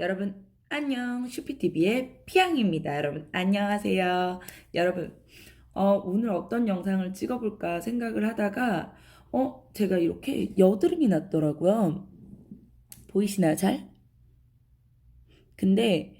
여러분 안녕. 슈피TV의 피양입니다 여러분. 안녕하세요. 여러분 어, 오늘 어떤 영상을 찍어볼까 생각을 하다가 어 제가 이렇게 여드름이 났더라고요. 보이시나요 잘? 근데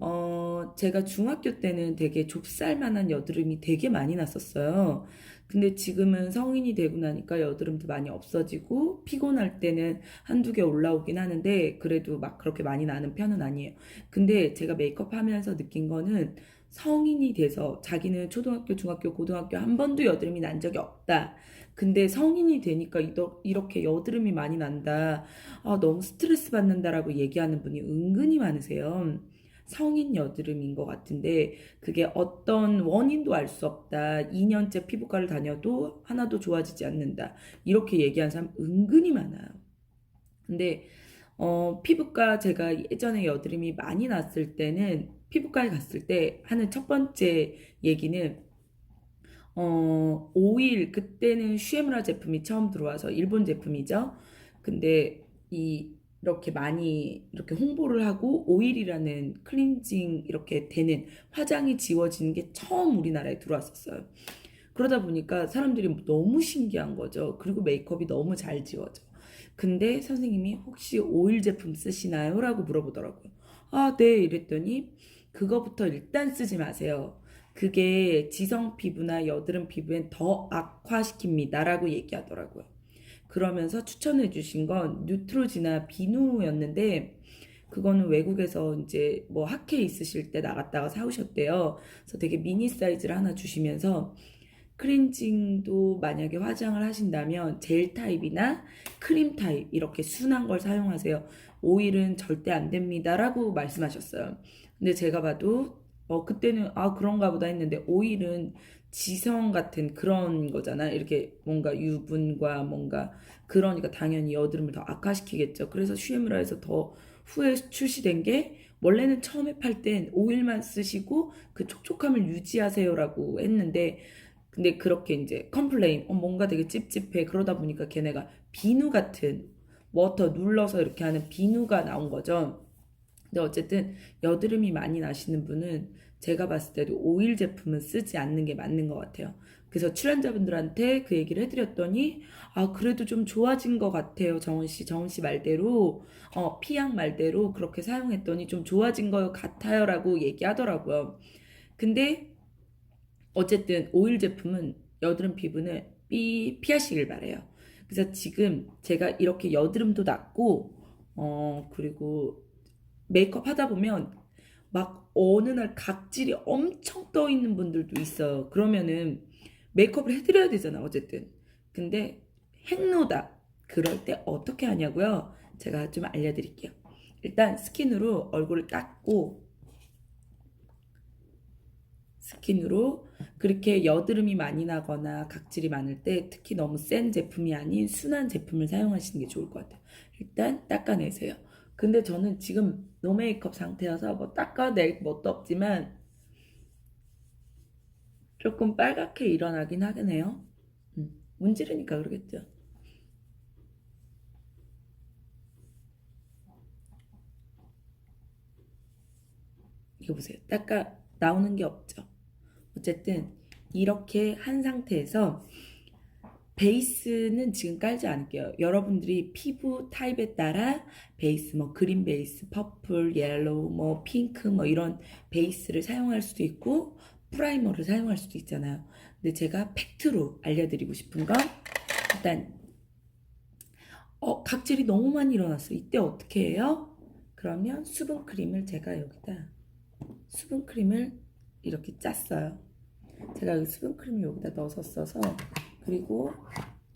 어 제가 중학교 때는 되게 좁쌀만한 여드름이 되게 많이 났었어요 근데 지금은 성인이 되고 나니까 여드름도 많이 없어지고 피곤할 때는 한두 개 올라오긴 하는데 그래도 막 그렇게 많이 나는 편은 아니에요. 근데 제가 메이크업 하면서 느낀 거는 성인이 돼서 자기는 초등학교, 중학교, 고등학교 한 번도 여드름이 난 적이 없다. 근데 성인이 되니까 이렇게 여드름이 많이 난다. 아, 너무 스트레스 받는다라고 얘기하는 분이 은근히 많으세요. 성인 여드름인 것 같은데 그게 어떤 원인도 알 수 없다. 2년째 피부과를 다녀도 하나도 좋아지지 않는다. 이렇게 얘기하는 사람 은근히 많아요. 근데 어, 피부과 제가 예전에 여드름이 많이 났을 때는 피부과에 갔을 때 하는 첫 번째 얘기는 어, 오일 그때는 슈에무라 제품이 처음 들어와서 일본 제품이죠. 근데 이 이렇게 많이 이렇게 홍보를 하고 오일이라는 클렌징 이렇게 되는 화장이 지워지는 게 처음 우리나라에 들어왔었어요. 그러다 보니까 사람들이 너무 신기한 거죠. 그리고 메이크업이 너무 잘 지워져. 근데 선생님이 혹시 오일 제품 쓰시나요? 라고 물어보더라고요. 아, 네. 이랬더니 그거부터 일단 쓰지 마세요. 그게 지성 피부나 여드름 피부엔 더 악화시킵니다. 라고 얘기하더라고요. 그러면서 추천해 주신 건 뉴트로지나 비누였는데 그거는 외국에서 이제 뭐 학회 있으실 때 나갔다가 사오셨대요. 그래서 되게 미니 사이즈를 하나 주시면서 클렌징도 만약에 화장을 하신다면 젤 타입이나 크림 타입 이렇게 순한 걸 사용하세요. 오일은 절대 안 됩니다라고 말씀하셨어요. 근데 제가 봐도 어 그때는 아 그런가 보다 했는데 오일은 지성 같은 그런 거잖아. 이렇게 뭔가 유분과 뭔가 그러니까 당연히 여드름을 더 악화시키겠죠. 그래서 슈에무라에서 더 후에 출시된 게 원래는 처음에 팔 땐 오일만 쓰시고 그 촉촉함을 유지하세요라고 했는데 근데 그렇게 이제 컴플레인 어, 뭔가 되게 찝찝해 그러다 보니까 걔네가 비누 같은 워터 눌러서 이렇게 하는 비누가 나온 거죠. 근데 어쨌든 여드름이 많이 나시는 분은 제가 봤을 때도 오일 제품은 쓰지 않는 게 맞는 것 같아요. 그래서 출연자분들한테 그 얘기를 해드렸더니 아 그래도 좀 좋아진 것 같아요 정은 씨 정은 씨 말대로 어 피양 말대로 그렇게 사용했더니 좀 좋아진 것 같아요라고 얘기하더라고요. 근데 어쨌든 오일 제품은 여드름 피부는 삐 피하시길 바래요. 그래서 지금 제가 이렇게 여드름도 났고 어 그리고 메이크업 하다 보면 막 어느 날 각질이 엄청 떠 있는 분들도 있어요. 그러면은 메이크업을 해드려야 되잖아 어쨌든. 근데 행로다. 그럴 때 어떻게 하냐고요? 제가 좀 알려드릴게요. 일단 스킨으로 얼굴을 닦고 스킨으로 그렇게 여드름이 많이 나거나 각질이 많을 때 특히 너무 센 제품이 아닌 순한 제품을 사용하시는 게 좋을 것 같아요. 일단 닦아내세요. 근데 저는 지금 노 메이크업 상태여서 뭐 닦아낼 것도 없지만 조금 빨갛게 일어나긴 하겠네요. 음, 문지르니까 그러겠죠. 이거 보세요. 닦아 나오는 게 없죠. 어쨌든 이렇게 한 상태에서 베이스는 지금 깔지 않을게요. 여러분들이 피부 타입에 따라 베이스 뭐 그린 베이스, 퍼플, 옐로우, 뭐 핑크 뭐 이런 베이스를 사용할 수도 있고 프라이머를 사용할 수도 있잖아요. 근데 제가 팩트로 알려드리고 싶은 건 일단 어 각질이 너무 많이 일어났어. 이때 어떻게 해요? 그러면 수분 크림을 제가 여기다 수분 크림을 이렇게 짰어요. 제가 수분 크림을 여기다 넣어서 써서 그리고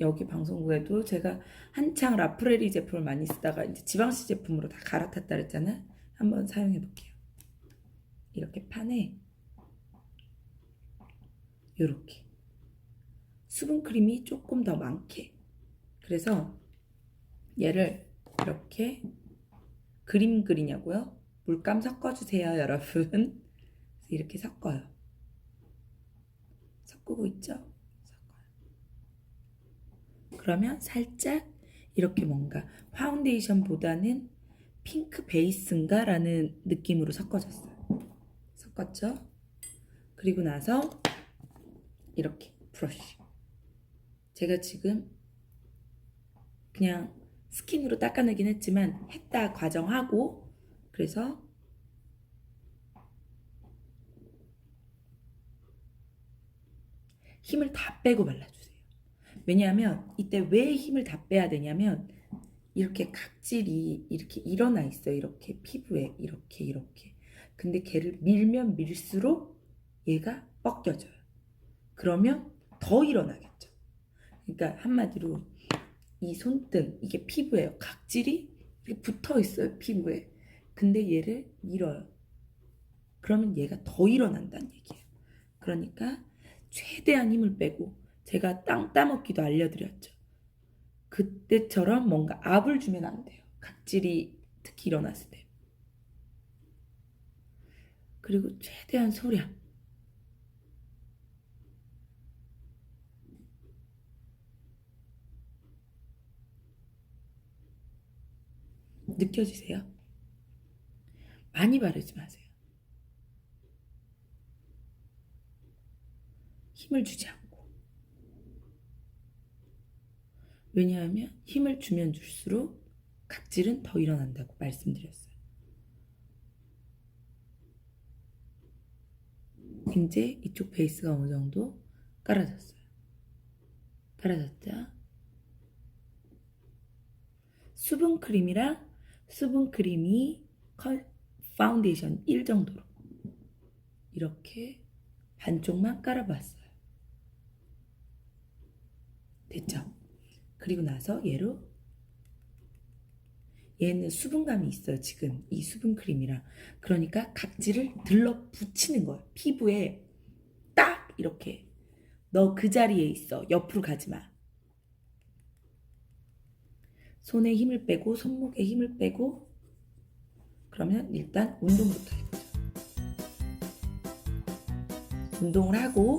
여기 방송국에도 제가 한창 라프레리 제품을 많이 쓰다가 이제 지방시 제품으로 다 갈아탔다 그랬잖아요. 한번 사용해 볼게요. 이렇게 판에 이렇게 수분 크림이 조금 더 많게 그래서 얘를 이렇게 그림 그리냐고요? 물감 섞어주세요, 여러분. 이렇게 섞어요. 섞고 있죠? 그러면 살짝 이렇게 뭔가 파운데이션보다는 핑크 베이스인가? 라는 느낌으로 섞어줬어요. 섞었죠? 그리고 나서 이렇게 브러쉬. 제가 지금 그냥 스킨으로 닦아내긴 했지만 했다 과정하고 그래서 힘을 다 빼고 발라주세요. 왜냐하면 이때 왜 힘을 다 빼야 되냐면 이렇게 각질이 이렇게 일어나 있어요. 이렇게 피부에 이렇게 이렇게. 근데 걔를 밀면 밀수록 얘가 벗겨져요. 그러면 더 일어나겠죠. 그러니까 한마디로 이 손등 이게 피부예요. 각질이 붙어 있어요. 피부에. 근데 얘를 밀어요. 그러면 얘가 더 일어난다는 얘기예요. 그러니까 최대한 힘을 빼고 제가 땅 따먹기도 알려드렸죠. 그때처럼 뭔가 압을 주면 안 돼요. 각질이 특히 일어났을 때. 그리고 최대한 소량. 느껴지세요? 많이 바르지 마세요. 힘을 주지 않고. 왜냐하면 힘을 주면 줄수록 각질은 더 일어난다고 말씀드렸어요. 이제 이쪽 베이스가 어느 정도 깔아졌어요. 깔아졌죠? 수분 크림이랑 수분 크림이 컬 파운데이션 1 정도로 이렇게 반쪽만 깔아봤어요. 됐죠? 그리고 나서 얘로 얘는 수분감이 있어요 지금. 이 수분 크림이랑 그러니까 각질을 들러 붙이는 거예요 피부에 딱 이렇게. 너 그 자리에 있어. 옆으로 가지 마. 손에 힘을 빼고 손목에 힘을 빼고. 그러면 일단 운동부터 해보자. 운동을 하고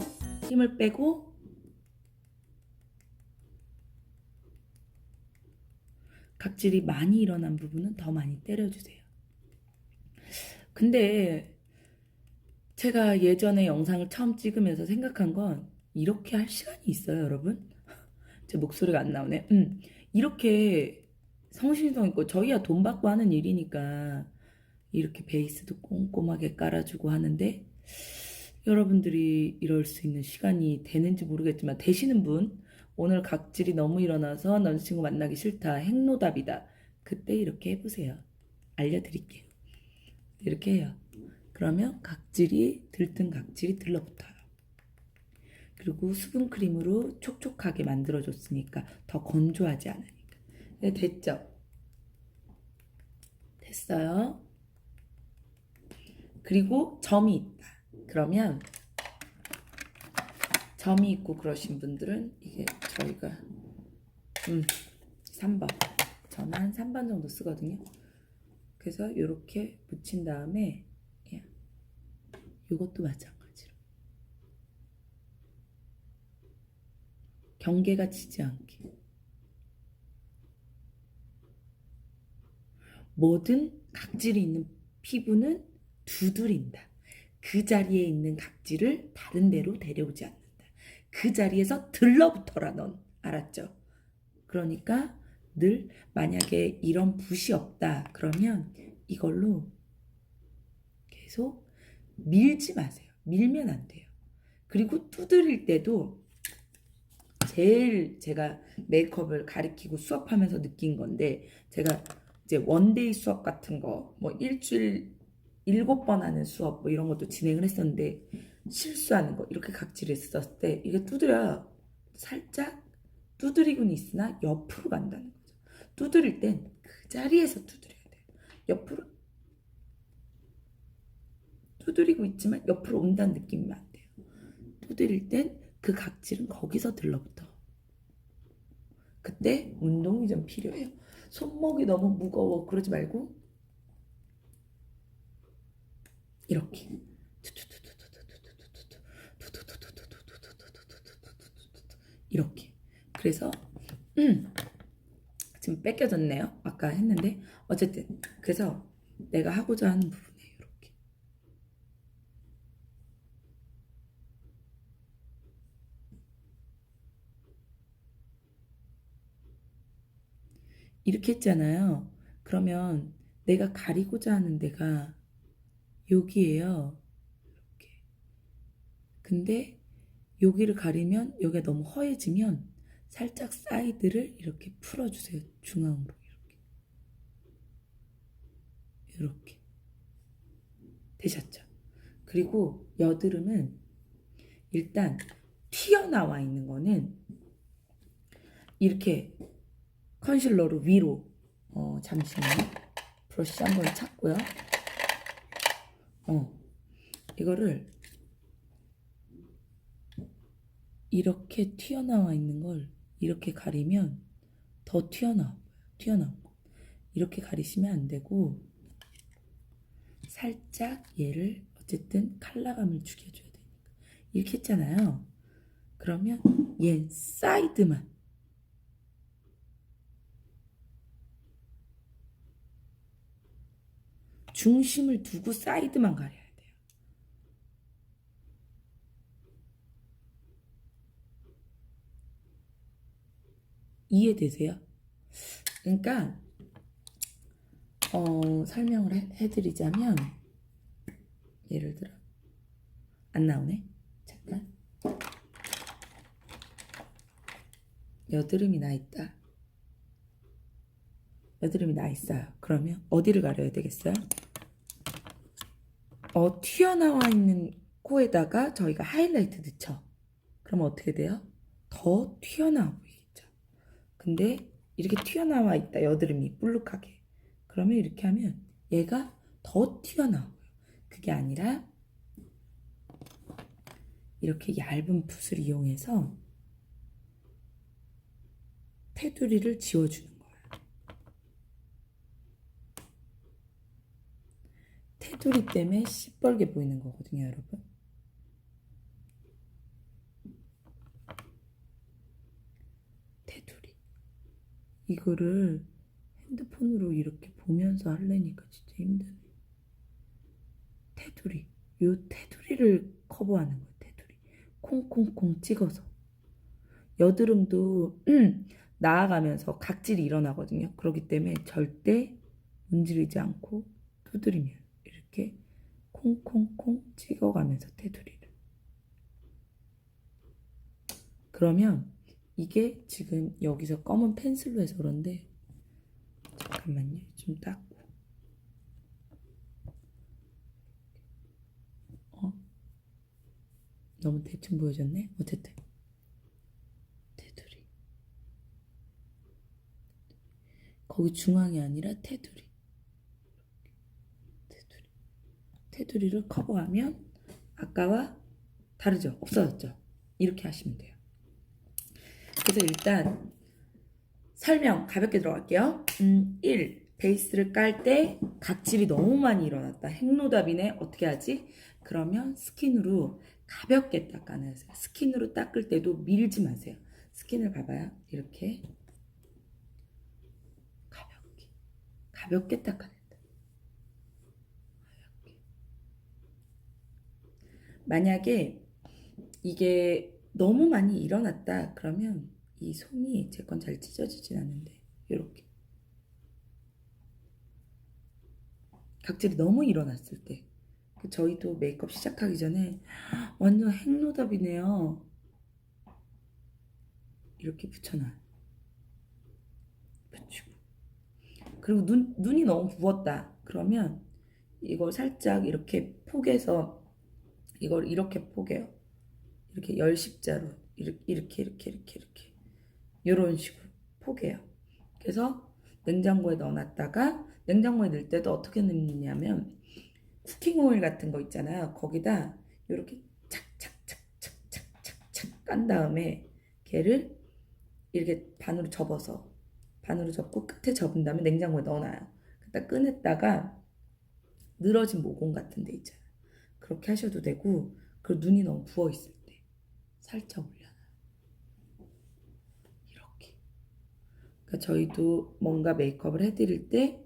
힘을 빼고 각질이 많이 일어난 부분은 더 많이 때려주세요. 근데 제가 예전에 영상을 처음 찍으면서 생각한 건 이렇게 할 시간이 있어요, 여러분? 제 목소리가 안 나오네. 음, 이렇게 성신성 있고 저희야 돈 받고 하는 일이니까 이렇게 베이스도 꼼꼼하게 깔아주고 하는데 여러분들이 이럴 수 있는 시간이 되는지 모르겠지만 되시는 분 오늘 각질이 너무 일어나서 남자친구 만나기 싫다. 행노답이다. 그때 이렇게 해보세요. 알려드릴게요. 이렇게 해요. 그러면 각질이 들뜬 각질이 들러붙어요. 그리고 수분 크림으로 촉촉하게 만들어줬으니까 더 건조하지 않으니까. 네, 됐죠? 됐어요. 그리고 점이 있다. 그러면 점이 있고 그러신 분들은 이게 저희가 음 3번 저는 한 3번 정도 쓰거든요 그래서 이렇게 붙인 다음에 예, 이것도 마찬가지로 경계가 지지 않게 모든 각질이 있는 피부는 두드린다. 그 자리에 있는 각질을 다른 데로 데려오지 않는다. 그 자리에서 들러붙어라 넌 알았죠? 그러니까 늘 만약에 이런 붓이 없다 그러면 이걸로 계속 밀지 마세요. 밀면 안 돼요. 그리고 두드릴 때도 제일 제가 메이크업을 가리키고 수업하면서 느낀 건데 제가 이제 원데이 수업 같은 거 뭐 일주일 일곱 번 하는 수업 뭐 이런 것도 진행을 했었는데 실수하는 거 이렇게 각질을 썼을 때 이게 두드려 살짝 두드리고는 있으나 옆으로 간다는 거죠. 두드릴 땐 그 자리에서 두드려야 돼요. 옆으로 두드리고 있지만 옆으로 온다는 느낌이면 안 돼요. 두드릴 땐 그 각질은 거기서 들러붙어. 그때 운동이 좀 필요해요. 손목이 너무 무거워 그러지 말고 이렇게 이렇게 그래서 음, 지금 뺏겨졌네요 아까 했는데 어쨌든 그래서 내가 하고자 하는 부분에 이렇게 이렇게 했잖아요. 그러면 내가 가리고자 하는 데가 여기에요. 이렇게. 근데 여기를 가리면 여기가 너무 허해지면 살짝 사이드를 이렇게 풀어주세요. 중앙으로 이렇게. 이렇게. 되셨죠? 그리고 여드름은 일단 튀어나와 있는 거는 이렇게 컨실러로 위로 어 잠시만요 브러쉬 한 번 찾고요 어 이거를 이렇게 튀어나와 있는 걸 이렇게 가리면 더 튀어나와 튀어나온 거. 이렇게 가리시면 안 되고 살짝 얘를 어쨌든 컬러감을 죽여줘야 되니까. 이렇게 했잖아요. 그러면 얘 사이드만. 중심을 두고 사이드만 가려야 돼요. 이해되세요? 그러니까 어, 설명을 해, 해드리자면 예를 들어 안 나오네 잠깐 여드름이 나 있다 여드름이 나 있어요 그러면 어디를 가려야 되겠어요? 어, 튀어나와 있는 코에다가 저희가 하이라이트 넣죠. 그럼 어떻게 돼요? 더 튀어나와. 근데 이렇게 튀어나와 있다, 여드름이 볼록하게. 그러면 이렇게 하면 얘가 더 튀어나와요. 그게 아니라 이렇게 얇은 붓을 이용해서 테두리를 지워주는 거예요. 테두리 때문에 시뻘게 보이는 거거든요, 여러분. 테두리. 이거를 핸드폰으로 이렇게 보면서 하려니까 진짜 힘드네. 테두리. 요 테두리를 커버하는 거예요, 테두리. 콩콩콩 찍어서. 여드름도 음, 나아가면서 각질이 일어나거든요. 그렇기 때문에 절대 문지르지 않고 두드리면 이렇게 콩콩콩 찍어가면서 테두리를. 그러면 이게 지금 여기서 검은 펜슬로 해서 그런데 잠깐만요. 좀 닦고. 어? 너무 대충 보여졌네. 어쨌든 테두리. 거기 중앙이 아니라 테두리. 테두리. 테두리를 커버하면 아까와 다르죠? 없어졌죠? 이렇게 하시면 돼요. 그래서 일단 설명 가볍게 들어갈게요. 음, 1. 베이스를 깔 때 각질이 너무 많이 일어났다. 핵노답이네. 어떻게 하지? 그러면 스킨으로 가볍게 닦아내세요. 스킨으로 닦을 때도 밀지 마세요. 스킨을 봐봐요. 이렇게 가볍게 가볍게 닦아낸다. 가볍게. 만약에 이게 너무 많이 일어났다 그러면 이 솜이 제 건 잘 찢어지진 않는데 이렇게. 각질이 너무 일어났을 때그 저희도 메이크업 시작하기 전에 완전 핵노답이네요. 이렇게 붙여놔요. 붙이고. 그리고 눈, 눈이 너무 부었다. 그러면 이걸 살짝 이렇게 포개서 이걸 이렇게 포개요. 이렇게 열십자로 이렇게 이렇게 이렇게 이렇게 이렇게 이런 식으로 포개요. 그래서 냉장고에 넣어놨다가 냉장고에 넣을 때도 어떻게 넣느냐면 쿠킹 오일 같은 거 있잖아요. 거기다 이렇게 착착착착착착 깐 다음에 걔를 이렇게 반으로 접어서 반으로 접고 끝에 접은 다음에 냉장고에 넣어놔요. 그다 꺼냈다가 늘어진 모공 같은 데 있잖아요. 그렇게 하셔도 되고 그리고 눈이 너무 부어 있을 때 살짝 올려놔요. 이렇게. 그러니까 저희도 뭔가 메이크업을 해드릴 때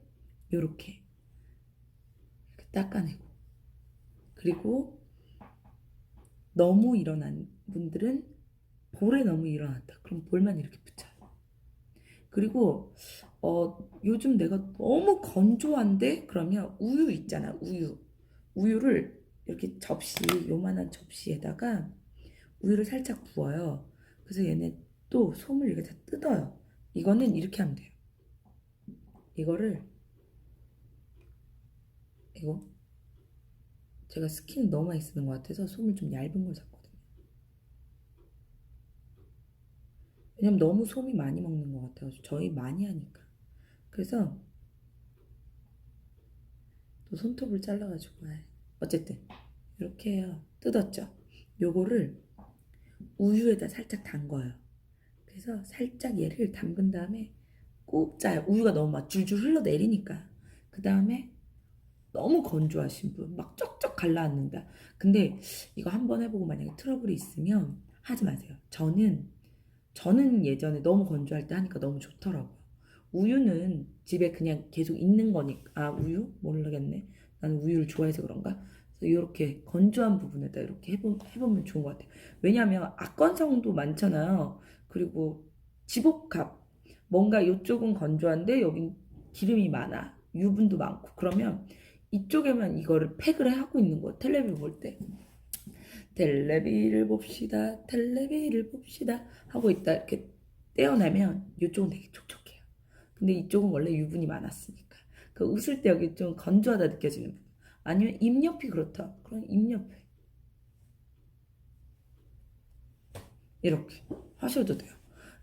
이렇게 닦아내고 그리고 너무 일어난 분들은 볼에 너무 일어났다. 그럼 볼만 이렇게 붙여요. 그리고 어, 요즘 내가 너무 건조한데 그러면 우유 있잖아. 우유. 우유를 이렇게 접시 요만한 접시에다가 우유를 살짝 부어요. 그래서 얘네 또 솜을 이렇게 다 뜯어요. 이거는 이렇게 하면 돼요. 이거를 이거 제가 스킨을 너무 많이 쓰는 것 같아서 솜을 좀 얇은 걸 샀거든요. 왜냐면 너무 솜이 많이 먹는 것 같아요. 저희 많이 하니까. 그래서 또 손톱을 잘라가지고 아이, 어쨌든 이렇게 해요. 뜯었죠. 요거를 우유에다 살짝 담궈요. 그래서 살짝 얘를 담근 다음에 꼭 짜요. 우유가 너무 막 줄줄 흘러내리니까. 그 다음에 너무 건조하신 분, 막 쩍쩍 갈라앉는다. 근데 이거 한번 해보고 만약에 트러블이 있으면 하지 마세요. 저는, 저는 예전에 너무 건조할 때 하니까 너무 좋더라고요. 우유는 집에 그냥 계속 있는 거니까, 아, 우유? 모르겠네. 나는 우유를 좋아해서 그런가? 이렇게 건조한 부분에다 이렇게 해보, 해보면 좋은 것 같아요. 왜냐하면 악건성도 많잖아요. 그리고 지복합. 뭔가 이쪽은 건조한데 여긴 기름이 많아. 유분도 많고. 그러면 이쪽에만 이거를 팩을 하고 있는 거야. 텔레비 볼 때. 텔레비를 봅시다. 텔레비를 봅시다. 하고 있다. 이렇게 떼어내면 이쪽은 되게 촉촉해요. 근데 이쪽은 원래 유분이 많았으니까. 그 웃을 때 여기 좀 건조하다 느껴지는 부분. 아니면 입 옆이 그렇다. 그럼 입 옆. 이렇게 하셔도 돼요.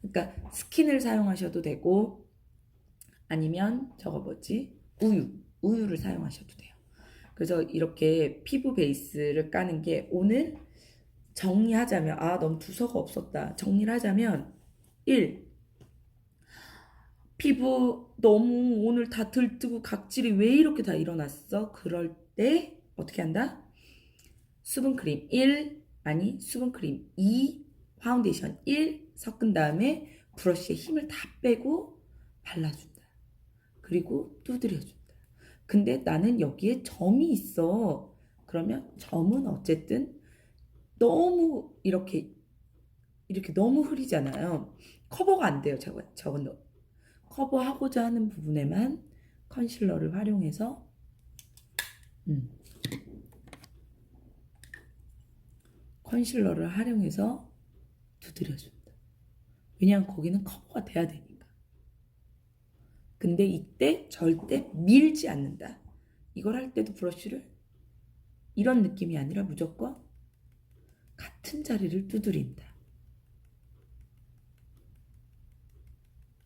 그러니까 스킨을 사용하셔도 되고 아니면 저거 뭐지? 우유. 우유를 사용하셔도 돼요. 그래서 이렇게 피부 베이스를 까는 게 오늘 정리하자면 아 너무 두서가 없었다. 정리를 하자면 1. 피부 너무 오늘 다 들뜨고 각질이 왜 이렇게 다 일어났어? 그럴 때 어떻게 한다? 수분크림 1 아니 수분크림 2 파운데이션 1 섞은 다음에 브러쉬에 힘을 다 빼고 발라준다. 그리고 두드려준다. 근데 나는 여기에 점이 있어. 그러면 점은 어쨌든 너무 이렇게 이렇게 너무 흐리잖아요. 커버가 안 돼요. 저건 저건 커버하고자 하는 부분에만 컨실러를 활용해서 음. 컨실러를 활용해서 두드려준다. 왜냐하면 거기는 커버가 돼야 되니까. 근데 이때 절대 밀지 않는다. 이걸 할 때도 브러쉬를 이런 느낌이 아니라 무조건 같은 자리를 두드린다.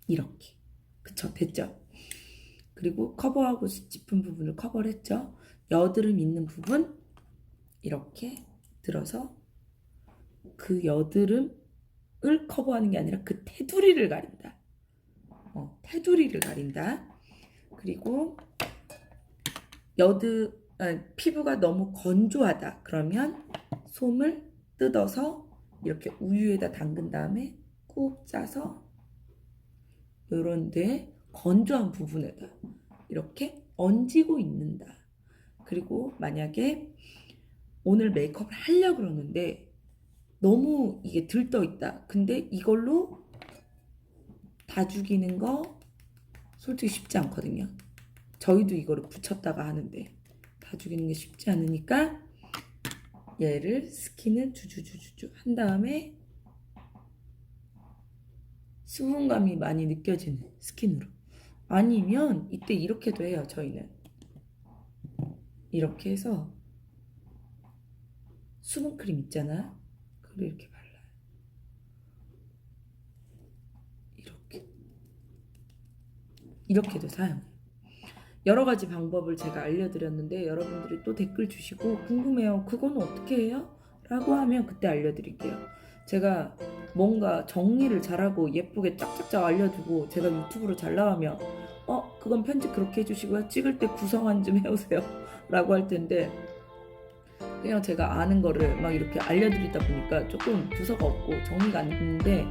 이렇게. 그쵸? 됐죠? 그리고 커버하고 짚은 부분을 커버를 했죠? 여드름 있는 부분 이렇게 들어서 그 여드름 을 커버하는 게 아니라 그 테두리를 가린다. 어, 테두리를 가린다. 그리고 여드 아, 피부가 너무 건조하다. 그러면 솜을 뜯어서 이렇게 우유에다 담근 다음에 꾹 짜서 요런 데 건조한 부분에다 이렇게 얹고 있는다. 그리고 만약에 오늘 메이크업을 하려고 그러는데 너무 이게 들떠 있다. 근데 이걸로 다 죽이는 거 솔직히 쉽지 않거든요. 저희도 이거를 붙였다가 하는데 다 죽이는 게 쉽지 않으니까 얘를 스킨을 주주주주주 한 다음에 수분감이 많이 느껴지는 스킨으로 아니면 이때 이렇게도 해요 저희는 이렇게 해서 수분크림 있잖아 그걸 이렇게 발라요. 이렇게. 이렇게도 사용해요. 여러 가지 방법을 제가 알려드렸는데 여러분들이 또 댓글 주시고 궁금해요. 그건 어떻게 해요? 라고 하면 그때 알려드릴게요. 제가 뭔가 정리를 잘하고 예쁘게 짝짝짝 알려주고 제가 유튜브로 잘 나가면 어? 그건 편집 그렇게 해주시고요. 찍을 때 구성한 좀 해오세요. 라고 할 텐데 그냥 제가 아는 거를 막 이렇게 알려드리다 보니까 조금 두서가 없고 정리가 안 됐는데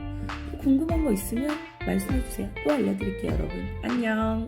궁금한 거 있으면 말씀해주세요. 또 알려드릴게요 여러분. 안녕